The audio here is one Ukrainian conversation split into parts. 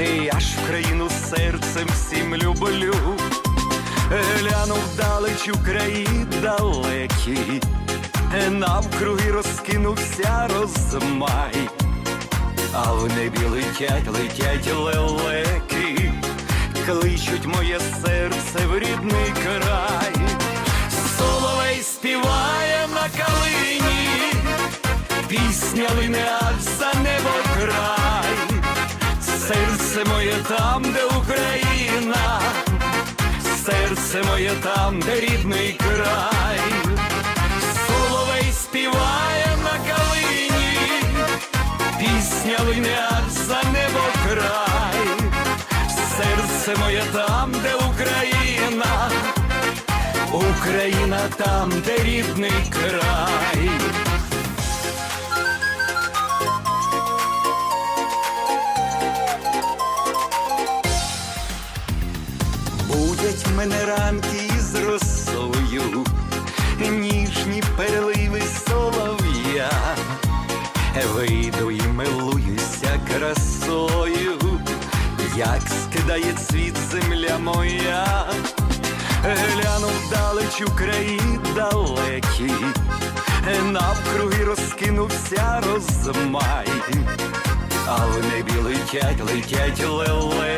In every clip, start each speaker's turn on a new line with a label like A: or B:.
A: Я ж Україну серцем всім люблю. Глянув далеч у краї далекі, навкруги розкинувся розмай, а в небі летять, летять лелеки, кличуть моє серце в рідний край, соловей співає на калині, пісня лине за небо серце моє там, де Україна. Серце моє там, де рідний край, соловей співає на калині, пісня лине за небо край, серце моє там, де Україна, Україна там, де рідний край. Будять мене ранки із росою, ніжні переливи солов'я, вийду і милуюся красою, як скидає цвіт земля моя, гляну вдалеч у краї далекі, навкруги розкинувся розмай, а в небі летять, летять лелеки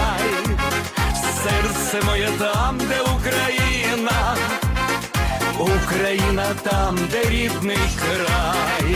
A: серце моє там, де Україна, Україна там, де рідний край.